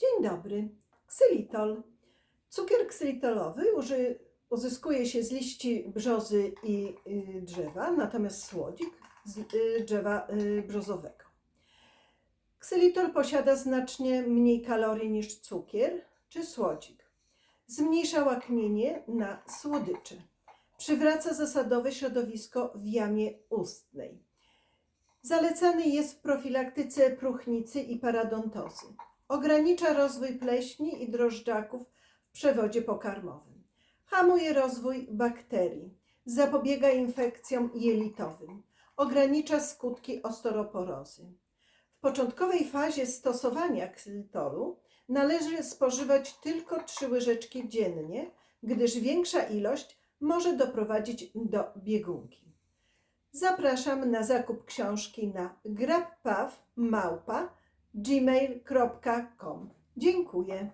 Dzień dobry. Ksylitol. Cukier ksylitolowy uzyskuje się z liści brzozy i y, drzewa, natomiast słodzik z y, drzewa y, brzozowego. Ksylitol posiada znacznie mniej kalorii niż cukier czy słodzik. Zmniejsza łaknienie na słodycze. Przywraca zasadowe środowisko w jamie ustnej. Zalecany jest w profilaktyce próchnicy i paradontozy. Ogranicza rozwój pleśni i drożdżaków w przewodzie pokarmowym. Hamuje rozwój bakterii. Zapobiega infekcjom jelitowym. Ogranicza skutki osteoporozy. W początkowej fazie stosowania ksylitolu należy spożywać tylko 3 łyżeczki dziennie, gdyż większa ilość może doprowadzić do biegunki. Zapraszam na zakup książki na grappawmałpa gmail.com. Dziękuję.